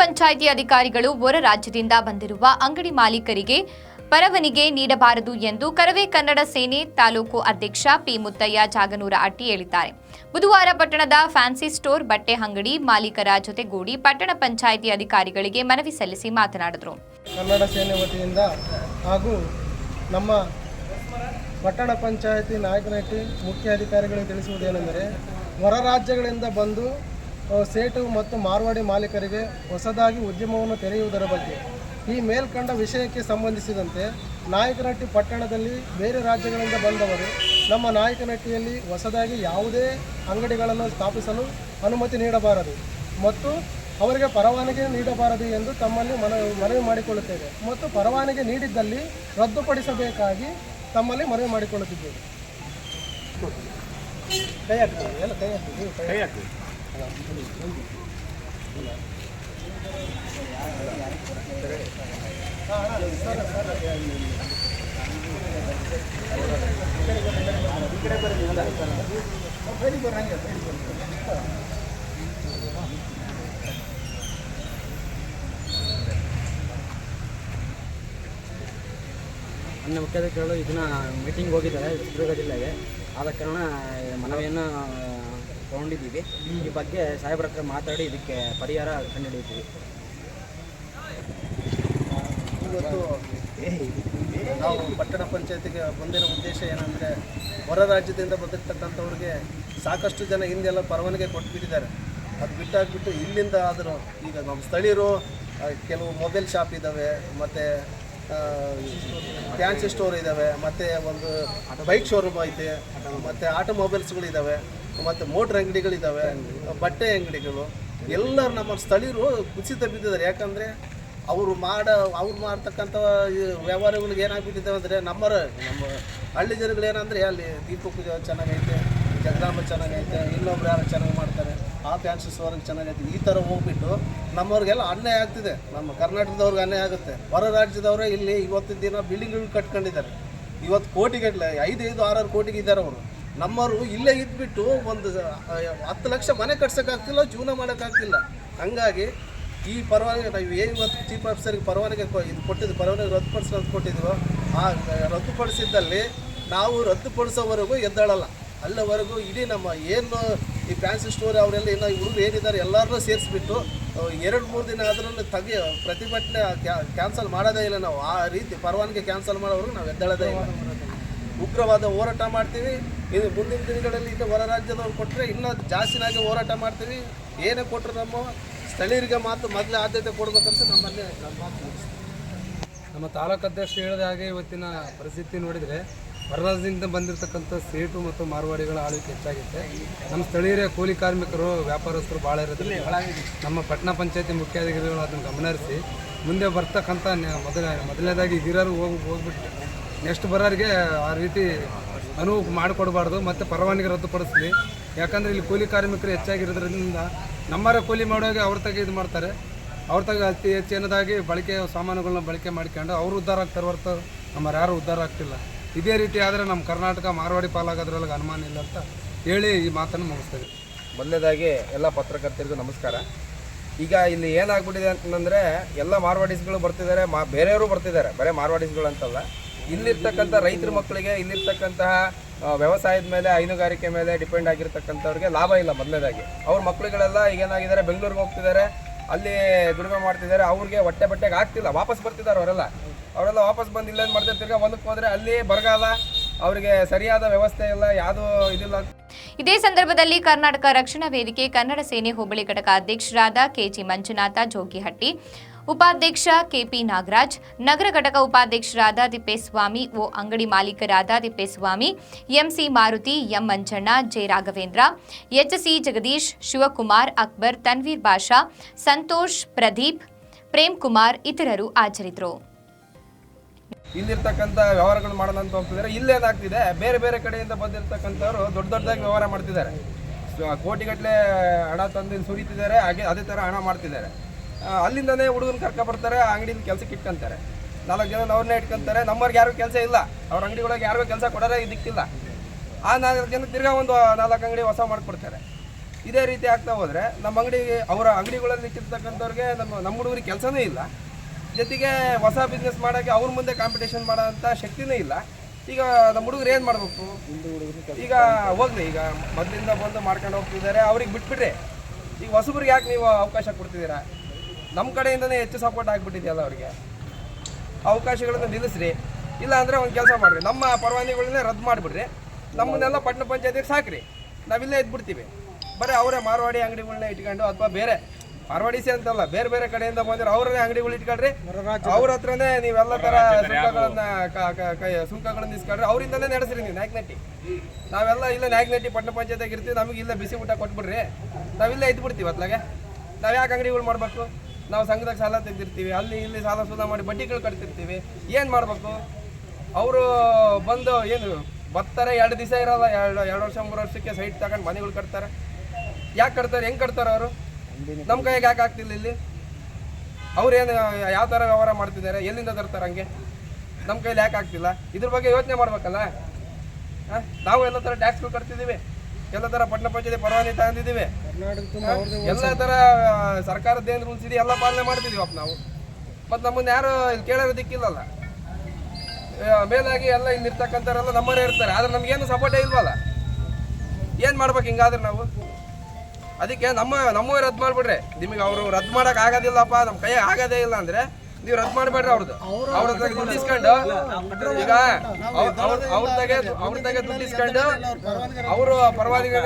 ಪಂಚಾಯಿತಿ ಅಧಿಕಾರಿಗಳು ಹೊರ ರಾಜ್ಯದಿಂದ ಬಂದಿರುವ ಅಂಗಡಿ ಮಾಲೀಕರಿಗೆ ಪರವನಿಗೆ ನೀಡಬಾರದು ಎಂದು ಕರವೇ ಕನ್ನಡ ಸೇನೆ ತಾಲೂಕು ಅಧ್ಯಕ್ಷ ಪಿ ಮುತ್ತಯ್ಯ ಜಾಗನೂರ ಅಟ್ಟಿ ಹೇಳಿದ್ದಾರೆ. ಬುಧವಾರ ಪಟ್ಟಣದ ಫ್ಯಾನ್ಸಿ ಸ್ಟೋರ್ ಬಟ್ಟೆ ಅಂಗಡಿ ಮಾಲೀಕರ ಜೊತೆಗೂಡಿ ಪಟ್ಟಣ ಪಂಚಾಯಿತಿ ಅಧಿಕಾರಿಗಳಿಗೆ ಮನವಿ ಸಲ್ಲಿಸಿ ಮಾತನಾಡಿದರು. ಕನ್ನಡ ಸೇನೆ ವತಿಯಿಂದ ಹಾಗೂ ನಮ್ಮ ಪಟ್ಟಣ ಪಂಚಾಯಿತಿ ನಾಯಕನಹಟ್ಟಿ ಮುಖ್ಯ ಅಧಿಕಾರಿಗಳಿಗೆ ತಿಳಿಸುವುದೇನೆಂದರೆ ಹೊರ ರಾಜ್ಯಗಳಿಂದ ಬಂದು ಸೇಟು ಮತ್ತು ಮಾರ್ವಾಡಿ ಮಾಲೀಕರಿಗೆ ಹೊಸದಾಗಿ ಉದ್ಯಮವನ್ನು ತೆರೆಯುವುದರ ಬಗ್ಗೆ ಈ ಮೇಲ್ಕಂಡ ವಿಷಯಕ್ಕೆ ಸಂಬಂಧಿಸಿದಂತೆ ನಾಯಕನಹಟ್ಟಿ ಪಟ್ಟಣದಲ್ಲಿ ಬೇರೆ ರಾಜ್ಯಗಳಿಂದ ಬಂದವರು ನಮ್ಮ ನಾಯಕನಹಟ್ಟಿಯಲ್ಲಿ ಹೊಸದಾಗಿ ಯಾವುದೇ ಅಂಗಡಿಗಳನ್ನು ಸ್ಥಾಪಿಸಲು ಅನುಮತಿ ನೀಡಬಾರದು ಮತ್ತು ಅವರಿಗೆ ಪರವಾನಗಿ ನೀಡಬಾರದು ಎಂದು ತಮ್ಮಲ್ಲಿ ಮನ ಮನವಿ ಮಾಡಿಕೊಳ್ಳುತ್ತೇವೆ ಮತ್ತು ಪರವಾನಗಿ ನೀಡಿದ್ದಲ್ಲಿ ರದ್ದುಪಡಿಸಬೇಕಾಗಿ ತಮ್ಮಲ್ಲಿ ಮನವಿ ಮಾಡಿಕೊಳ್ಳುತ್ತಿದ್ದೇವೆ ಕೈ ಎಲ್ಲ ಕೈ ಹಾಕ್ತೀವಿ ಕೈ. ಹಾ, ಹಾ, ಸರ್, ಸರ್. ಬೇಡಿ ಬರ್ರಿ ಹಂಗೆ, ಬೇಡಿ ಬರ್ರಿ. ಅನ್ನ ಮುಖ್ಯಾಧಿಕಾರಿಗಳು ಇದನ್ನ ಮೀಟಿಂಗ್ ಹೋಗಿದ್ದಾರೆ ಚಿತ್ರದುರ್ಗ ಜಿಲ್ಲೆಗೆ ಆದ ಕಾರಣ ಈ ಮನವಿಯನ್ನು ತಗೊಂಡಿದ್ದೀವಿ. ಈ ಬಗ್ಗೆ ಸಾಹೇಬ್ರ ಹತ್ರ ಮಾತಾಡಿ ಇದಕ್ಕೆ ಪರಿಹಾರ ಕಂಡುಹಿಡಿತೀವಿ. ನಾವು ಪಟ್ಟಣ ಪಂಚಾಯತಿಗೆ ಬಂದಿರೋ ಉದ್ದೇಶ ಏನಂದರೆ, ಹೊರ ರಾಜ್ಯದಿಂದ ಬಂದಿರ್ತಕ್ಕಂಥವ್ರಿಗೆ ಸಾಕಷ್ಟು ಜನ ಹಿಂದೆಲ್ಲ ಪರವಾನಗಿ ಕೊಟ್ಬಿಟ್ಟಿದ್ದಾರೆ. ಅದು ಬಿಟ್ಟಾಗ್ಬಿಟ್ಟು ಇಲ್ಲಿಂದ ಆದರೂ ಈಗ ನಮ್ಮ ಸ್ಥಳೀಯರು ಕೆಲವು ಮೊಬೈಲ್ ಶಾಪ್ ಇದ್ದಾವೆ ಮತ್ತು ಫ್ಯಾನ್ಸಿ ಸ್ಟೋರ್ ಇದ್ದಾವೆ ಮತ್ತು ಒಂದು ಬೈಕ್ ಶೋರೂಮ್ ಐತೆ, ಮತ್ತು ಆಟೋಮೊಬೈಲ್ಸ್ಗಳಿದ್ದಾವೆ ಮತ್ತು ಮೋಟ್ರ್ ಅಂಗಡಿಗಳಿದ್ದಾವೆ ಬಟ್ಟೆ ಅಂಗಡಿಗಳು. ಎಲ್ಲರೂ ನಮ್ಮ ಸ್ಥಳೀಯರು ಕುಸಿತ ಬಿದ್ದಿದ್ದಾರೆ. ಯಾಕಂದರೆ ಅವರು ಮಾಡ, ಅವ್ರು ಮಾಡ್ತಕ್ಕಂಥ ವ್ಯವಹಾರಗಳಿಗೆ ಏನಾಗ್ಬಿಟ್ಟಿದ್ದಾವೆ ಅಂದರೆ ನಮ್ಮ ನಮ್ಮ ಹಳ್ಳಿ ಜನಗಳು ಏನಂದ್ರೆ ಅಲ್ಲಿ ದೀಪಕ್ ಚೆನ್ನಾಗೈತೆ, ಜಗದಾಂಬ ಚೆನ್ನಾಗೈತೆ, ಇನ್ನೊಬ್ರು ಯಾರು ಚೆನ್ನಾಗಿ ಮಾಡ್ತಾರೆ, ಆ ಫ್ಯಾನ್ಸಿ ಸ್ಟೋರಿಗೆ ಚೆನ್ನಾಗೈತೆ, ಈ ಥರ ಹೋಗ್ಬಿಟ್ಟು ನಮ್ಮವ್ರಿಗೆಲ್ಲ ಅನ್ಯಾಯ ಆಗ್ತಿದೆ. ನಮ್ಮ ಕರ್ನಾಟಕದವ್ರಿಗೆ ಅನ್ಯಾಯ ಆಗುತ್ತೆ. ಹೊರ ರಾಜ್ಯದವರೇ ಇಲ್ಲಿ ಇವತ್ತಿನ ದಿನ ಬಿಲ್ಡಿಂಗ್ಗಳು ಕಟ್ಕೊಂಡಿದ್ದಾರೆ. ಇವತ್ತು ಕೋಟಿಗಟ್ಟಲೆ, ಐದು ಐದು, ಆರಾರು ಕೋಟಿಗೆ ಇದ್ದಾರೆ ಅವರು. ನಮ್ಮವರು ಇಲ್ಲೇ ಇದ್ಬಿಟ್ಟು ಒಂದು ಹತ್ತು ಲಕ್ಷ ಮನೆ ಕಟ್ಸೋಕ್ಕಾಗ್ತಿಲ್ಲ, ಜೀವನ ಮಾಡೋಕ್ಕಾಗ್ತಿಲ್ಲ. ಹಂಗಾಗಿ ಈ ಪರವಾನಗಿ, ನಾವು ಏನು ಇವತ್ತು ಚೀಫ್ ಆಫೀಸರ್ಗೆ ಪರವಾನಗಿ ಇದು ಕೊಟ್ಟಿದ್ದು, ಪರವಾನಗಿ ಅಂತ ಕೊಟ್ಟಿದ್ವು ಆ, ರದ್ದುಪಡಿಸಿದ್ದಲ್ಲಿ ನಾವು ರದ್ದುಪಡಿಸೋವರೆಗೂ ಎದ್ದಾಳಲ್ಲ. ಅಲ್ಲಿವರೆಗೂ ಇಡೀ ನಮ್ಮ ಏನು ಈ ಫ್ಯಾನ್ಸಿ ಸ್ಟೋರ್ ಅವರೆಲ್ಲ ಇನ್ನು ಇವರು ಏನಿದ್ದಾರೆ ಎಲ್ಲರನ್ನೂ ಸೇರಿಸ್ಬಿಟ್ಟು ಎರಡು, ಮೂರು ದಿನ ಆದ್ರೂ ತಗಿ, ಪ್ರತಿಭಟನೆ ಕ್ಯಾನ್ಸಲ್ ಮಾಡೋದೇ ಇಲ್ಲ ನಾವು. ಆ ರೀತಿ ಪರವಾನಗಿ ಕ್ಯಾನ್ಸಲ್ ಮಾಡೋವರೆಗೂ ನಾವು ಎದ್ದೇಳೋದೇ ಇಲ್ಲ. ಉಗ್ರವಾದ ಹೋರಾಟ ಮಾಡ್ತೀವಿ. ಇದು ಮುಂದಿನ ದಿನಗಳಲ್ಲಿ ಇದು ಹೊರ ರಾಜ್ಯದವ್ರು ಕೊಟ್ಟರೆ ಇನ್ನೂ ಜಾಸ್ತಿನಾಗಿ ಹೋರಾಟ ಮಾಡ್ತೀವಿ. ಏನೇ ಕೊಟ್ಟರು ನಮ್ಮ ಸ್ಥಳೀಯರಿಗೆ ಮಾತ್ರ ಮೊದಲೇ ಆದ್ಯತೆ ಕೊಡಬೇಕಂತ ನಮ್ಮಲ್ಲಿ ನಮ್ಮ ಮಾತು. ನಮ್ಮ ತಾಲೂಕು ಅಧ್ಯಕ್ಷ ಹೇಳಿದ ಹಾಗೆ ಇವತ್ತಿನ ಪರಿಸ್ಥಿತಿ ನೋಡಿದರೆ ಹೊರರಾಜ್ಯದಿಂದ ಬಂದಿರತಕ್ಕಂಥ ಸೇಟು ಮತ್ತು ಮಾರ್ವಾಡಿಗಳ ಆಳ್ವಿಕೆ ಹೆಚ್ಚಾಗಿದೆ ನಮ್ಮ ಸ್ಥಳೀಯರ ಕೂಲಿ ಕಾರ್ಮಿಕರು, ವ್ಯಾಪಾರಸ್ಥರು ಭಾಳ ಇರೋದ್ರಿಂದ ನಮ್ಮ ಪಟ್ಟಣ ಪಂಚಾಯತಿ ಮುಖ್ಯಾಧಿಕಾರಿಗಳು ಅದನ್ನು ಗಮನಹರಿಸಿ ಮುಂದೆ ಬರ್ತಕ್ಕಂಥ ಮೊದಲ ಮೊದಲನೇದಾಗಿ ಹಿರಿಯರು ಹೋಗಿ ಹೋಗ್ಬಿಟ್ಟು ನೆಕ್ಸ್ಟ್ ಬರೋರಿಗೆ ಆ ರೀತಿ ಅನುವು ಮಾಡಿಕೊಡಬಾರ್ದು, ಮತ್ತು ಪರವಾನಗಿ ರದ್ದುಪಡಿಸಲಿ. ಯಾಕಂದರೆ ಇಲ್ಲಿ ಕೂಲಿ ಕಾರ್ಮಿಕರು ಹೆಚ್ಚಾಗಿರೋದ್ರಿಂದ ನಮ್ಮರ ಕೂಲಿ ಮಾಡುವಾಗ ಅವ್ರ ತಗ ಇದು ಮಾಡ್ತಾರೆ. ಅವ್ರ ತಗ ಅತಿ ಹೆಚ್ಚಿನದಾಗಿ ಬಳಕೆ ಸಾಮಾನುಗಳನ್ನ ಬಳಕೆ ಮಾಡ್ಕೊಂಡು ಅವರು ಉದ್ಧಾರ ಆಗ್ತಾರೆ ಹೊರತು ನಮ್ಮರು ಯಾರು ಉದ್ಧಾರ ಆಗ್ತಿಲ್ಲ. ಇದೇ ರೀತಿ ಆದರೆ ನಮ್ಮ ಕರ್ನಾಟಕ ಮಾರ್ವಾಡಿ ಪಾಲಾಗೋದ್ರೊಳಗೆ ಅನುಮಾನ ಇಲ್ಲ ಅಂತ ಹೇಳಿ ಈ ಮಾತನ್ನು ಮುಗಿಸ್ತೇವೆ. ಮೊದಲೇದಾಗಿ ಎಲ್ಲ ಪತ್ರಕರ್ತರಿಗೂ ನಮಸ್ಕಾರ. ಈಗ ಇಲ್ಲಿ ಏನಾಗ್ಬಿಟ್ಟಿದೆ ಅಂತಂದರೆ ಎಲ್ಲ ಮಾರ್ವಾಡೀಸ್ಗಳು ಬರ್ತಿದ್ದಾರೆ, ಮಾ ಬೇರೆಯವರು ಬರ್ತಿದ್ದಾರೆ. ಬರೀ ಮಾರ್ವಾಡೀಸ್ಗಳು ಅಂತಲ್ಲ ಇಲ್ಲಿರ್ತಕ್ಕಂಥ ರೈತರ ಮಕ್ಕಳಿಗೆ, ಇಲ್ಲಿರ್ತಕ್ಕಂತಹ ವ್ಯವಸಾಯದ ಮೇಲೆ, ಹೈನುಗಾರಿಕೆ ಮೇಲೆ ಡಿಪೆಂಡ್ ಆಗಿರ್ತಕ್ಕಂಥವ್ರಿಗೆ ಲಾಭ ಇಲ್ಲ ಮೊದಲನೇದಾಗಿ. ಅವ್ರ ಮಕ್ಕಳುಗಳೆಲ್ಲ ಈಗ ಏನಾಗಿದ್ದಾರೆ ಬೆಂಗಳೂರಿಗೆ ಹೋಗ್ತಿದ್ದಾರೆ, ಅಲ್ಲಿ ದುಡಿಮೆ ಮಾಡ್ತಿದ್ದಾರೆ, ಅವ್ರಿಗೆ ಹೊಟ್ಟೆ ಬಟ್ಟೆಗೆ ಆಗ್ತಿಲ್ಲ, ವಾಪಸ್ ಬರ್ತಿದ್ದಾರೆ ಅವರೆಲ್ಲ. ಅವರೆಲ್ಲ ವಾಪಸ್ ಬಂದು ಇಲ್ಲೇನು ಮಾಡ್ತಾರೆ, ತಿರ್ಗಾ ಹೊಲಕ್ಕೆ ಹೋದರೆ ಅಲ್ಲಿ ಬರಗಾಲ, ಅವರಿಗೆ ಸರಿಯಾದ ವ್ಯವಸ್ಥೆ ಇಲ್ಲ, ಯಾವುದೂ ಇದಿಲ್ಲ ಇದೇ ಸಂದರ್ಭದಲ್ಲಿ ಕರ್ನಾಟಕ ರಕ್ಷಣಾ ವೇದಿಕೆ ಕನ್ನಡ ಸೇನೆ ಹೋಬಳಿ ಘಟಕ ಅಧ್ಯಕ್ಷರಾದ ಕೆಜಿ ಮಂಜುನಾಥ ಜೋಗಿಹಟ್ಟಿ ಉಪಾಧ್ಯಕ್ಷ ಕೆಪಿ ನಾಗರಾಜ್, ನಗರ ಘಟಕ ಉಪಾಧ್ಯಕ್ಷರಾದ ತಿಪ್ಪೇಸ್ವಾಮಿ ಓ ಅಂಗಡಿ ಮಾಲೀಕರಾದ Tippeswamy M C Maruti, M Manjanna, J Raghavendra H C Jagadish, Shivakumar, Akbar, Tanveer Basha, Santosh, Pradeep Prem Kumar ಇತರರು ಹಾಜರಿದ್ದರು. ಇಲ್ಲಿರ್ತಕ್ಕಂಥ ವ್ಯವಹಾರಗಳು ಮಾಡೋಣ ಅಂತ ಹೋಗ್ತಿದ್ದಾರೆ ಇಲ್ಲೇನಾಗ್ತಿದೆ ಬೇರೆ ಬೇರೆ ಕಡೆಯಿಂದ ಬಂದಿರತಕ್ಕಂಥವ್ರು ದೊಡ್ಡ ದೊಡ್ಡದಾಗಿ ವ್ಯವಹಾರ ಮಾಡ್ತಿದ್ದಾರೆ. ಕೋಟಿಗಟ್ಟಲೆ ಹಣ ತಂದು ಸುರಿತಿದ್ದಾರೆ, ಹಾಗೆ ಅದೇ ಥರ ಹಣ ಮಾಡ್ತಿದ್ದಾರೆ. ಅಲ್ಲಿಂದನೇ ಹುಡುಗನ ಕರ್ಕೊ ಬರ್ತಾರೆ, ಆ ಅಂಗಡಿನ ಕೆಲಸಕ್ಕೆ ಇಟ್ಕೊಂತಾರೆ. ನಾಲ್ಕು ಜನ ಅವ್ರನ್ನೇ ಇಟ್ಕೊಂತಾರೆ. ನಮ್ಮವ್ರಿಗೆ ಯಾರಿಗೂ ಕೆಲಸ ಇಲ್ಲ. ಅವ್ರ ಅಂಗಡಿಗಳಿಗೆ ಯಾರಿಗೂ ಕೆಲಸ ಕೊಡೋದೇ ಇದಕ್ಕಿಲ್ಲ. ಆ ನಾಲ್ಕು ಜನ ತಿರ್ಗಾ ಒಂದು ನಾಲ್ಕು ಅಂಗಡಿ ಹೊಸ ಮಾಡಿಕೊಡ್ತಾರೆ. ಇದೇ ರೀತಿ ಆಗ್ತಾ ಹೋದರೆ ನಮ್ಮ ಅಂಗಡಿಗೆ ಅವರ ಅಂಗಡಿಗಳಲ್ಲಿ ಇಟ್ಟಿರ್ತಕ್ಕಂಥವ್ರಿಗೆ ನಮ್ಮ ನಮ್ಮ ಹುಡುಗರಿಗೆ ಕೆಲಸನೇ ಇಲ್ಲ. ಜೊತೆಗೆ ಹೊಸ ಬಿಸ್ನೆಸ್ ಮಾಡೋಕ್ಕೆ ಅವ್ರ ಮುಂದೆ ಕಾಂಪಿಟೇಷನ್ ಮಾಡೋಂಥ ಶಕ್ತಿನೂ ಇಲ್ಲ. ಈಗ ನಮ್ಮ ಹುಡುಗರು ಏನು ಮಾಡಬೇಕು? ಈಗ ಹೋಗ್ಲಿ, ಈಗ ಮೊದಲಿಂದ ಬಂದು ಮಾಡ್ಕೊಂಡು ಹೋಗ್ತಿದ್ದಾರೆ. ಅವ್ರಿಗೆ ಬಿಟ್ಬಿಟ್ರೆ ಈಗ ಹೊಸಬ್ರಿಗೆ ಯಾಕೆ ನೀವು ಅವಕಾಶ ಕೊಡ್ತಿದ್ದೀರಾ? ನಮ್ಮ ಕಡೆಯಿಂದನೇ ಹೆಚ್ಚು ಸಪೋರ್ಟ್ ಆಗಿಬಿಟ್ಟಿದೆಯಲ್ಲ ಅವರಿಗೆ. ಅವಕಾಶಗಳನ್ನು ನಿಲ್ಲಿಸ್ರಿ. ಇಲ್ಲ ಅಂದರೆ ಒಂದು ಕೆಲಸ ಮಾಡಿರಿ. ನಮ್ಮ ಪರವಾನಿಗಳನ್ನೇ ರದ್ದು ಮಾಡಿಬಿಡ್ರಿ. ನಮ್ಮನ್ನೆಲ್ಲ ಪಟ್ಟಣ ಪಂಚಾಯತಿಗೆ ಸಾಕ್ರಿ. ನಾವಿಲ್ಲೇ ಇದ್ಬಿಡ್ತೀವಿ. ಬರೀ ಅವರೇ ಮಾರವಾಡಿ ಅಂಗಡಿಗಳನ್ನ ಇಟ್ಕೊಂಡು ಅಥವಾ ಬೇರೆ ಮಾರವಾಡಿಸಿ ಅಂತಲ್ಲ ಬೇರೆ ಬೇರೆ ಕಡೆಯಿಂದ ಬಂದ್ರೆ ಅವರೇ ಅಂಗಡಿಗಳು ಇಟ್ಕೊಳ್ರಿ ಅವ್ರ ಹತ್ರನೇ ನೀವೆಲ್ಲ ಥರ ಸುಂಕಗಳನ್ನ ಸುಂಕಗಳನ್ನ ಇಸ್ಕೊಂಡ್ರೆ ಅವರಿಂದನೇ ನಡೆಸ್ರಿ ನೀವು ನಾಯಕನಟ್ಟಿ ನಾವೆಲ್ಲ ಇಲ್ಲ ನಾಯಕನಟ್ಟಿ ಪಟ್ಟಣ ಪಂಚಾಯತಿಗೆ ಇರ್ತೀವಿ ನಮಗೆ ಇಲ್ಲ ಬಿಸಿ ಊಟ ಕೊಟ್ಬಿಡ್ರಿ. ನಾವಿಲ್ಲೇ ಇದ್ಬಿಡ್ತೀವಿ ಅತ್ಲಾಗೆ. ನಾವು ಯಾಕೆ ಅಂಗಡಿಗಳು ಮಾಡಬೇಕು? ನಾವು ಸಂಘದಾಗ ಸಾಲ ತೆಗೆದಿರ್ತೀವಿ, ಅಲ್ಲಿ ಇಲ್ಲಿ ಸಾಲ ಸೂಲ ಮಾಡಿ ಬಡ್ಡಿಗಳು ಕಟ್ತಿರ್ತೀವಿ, ಏನು ಮಾಡಬೇಕು? ಅವರು ಬಂದು ಏನು, ಬರ್ತಾರೆ, ಎರಡು ದಿವಸ ಇರೋಲ್ಲ, ಎರಡು ಎರಡು ವರ್ಷ, ಮೂರು ವರ್ಷಕ್ಕೆ ಸೈಟ್ ತಗೊಂಡು ಮನೆಗಳು ಕಟ್ತಾರೆ. ಯಾಕೆ ಕಟ್ತಾರೆ, ಹೆಂಗೆ ಕಟ್ತಾರೆ ಅವರು? ನಮ್ಮ ಕೈಗೆ ಯಾಕೆ ಆಗ್ತಿಲ್ಲ ಇಲ್ಲಿ? ಅವ್ರೇನು ಯಾವ ಥರ ವ್ಯವಹಾರ ಮಾಡ್ತಿದ್ದಾರೆ, ಎಲ್ಲಿಂದ ತರ್ತಾರೆ ಹಂಗೆ? ನಮ್ಮ ಕೈಲಿ ಯಾಕೆ ಆಗ್ತಿಲ್ಲ? ಇದ್ರ ಬಗ್ಗೆ ಯೋಚನೆ ಮಾಡ್ಬೇಕಲ್ಲ? ಹಾಂ? ನಾವು ಎಲ್ಲ ಥರ ಟ್ಯಾಕ್ಸ್ಗಳು ಕಟ್ತಿದ್ದೀವಿ. ಎಲ್ಲ ಥರ ಪಟ್ಟಣ ಪಂಚಾಯತಿ ಪರವಾನಿ ತಗೊಂಡಿದ್ದೀವಿ. ಎಲ್ಲ ಥರ ಸರ್ಕಾರದ ಏನು ರೂಲ್ಸ್ ಇದೆ ಎಲ್ಲ ಪಾಲನೆ ಮಾಡ್ತಿದೀವಪ್ಪ ನಾವು. ಮತ್ತು ನಮ್ಮನ್ನ ಯಾರು ಇಲ್ಲಿ ಕೇಳೋರು ದಿಕ್ಕಿಲ್ಲಲ್ಲ ಮೇಲಾಗಿ ಎಲ್ಲ ಇಲ್ಲಿ ಇರ್ತಕ್ಕಂಥವ್ರೆಲ್ಲ ನಮ್ಮವರೇ ಇರ್ತಾರೆ. ಆದ್ರೆ ನಮ್ಗೇನು ಸಪೋರ್ಟೇ ಇಲ್ವಲ್ಲ? ಏನು ಮಾಡ್ಬೇಕು ಹಿಂಗಾದ್ರೆ ನಾವು? ಅದಕ್ಕೆ ನಮ್ಮ ನಮ್ಮವೇ ರದ್ದು ಮಾಡಿಬಿಡ್ರಿ ನಿಮಗೆ ಅವರು ರದ್ದು ಮಾಡಕ್ ಆಗೋದಿಲ್ಲಪ್ಪ ನಮ್ಮ ಕೈ ಆಗೋದೇ ಇಲ್ಲ ಅಂದ್ರೆ ನೀವು ರದ್ದು ಮಾಡಬೇಡ್ರಿ ಅವ್ರದ್ದು ಅವ್ರ ದುಡ್ಡಿಸ್ಕೊಂಡು ದುಡ್ಡು ಇಸ್ಕೊಂಡು ಈಗ ಅವ್ರ ಅವ್ರ ದುಡ್ಡು ಇಸ್ಕೊಂಡು ಅವರು ಪರವಾನಿಗೆ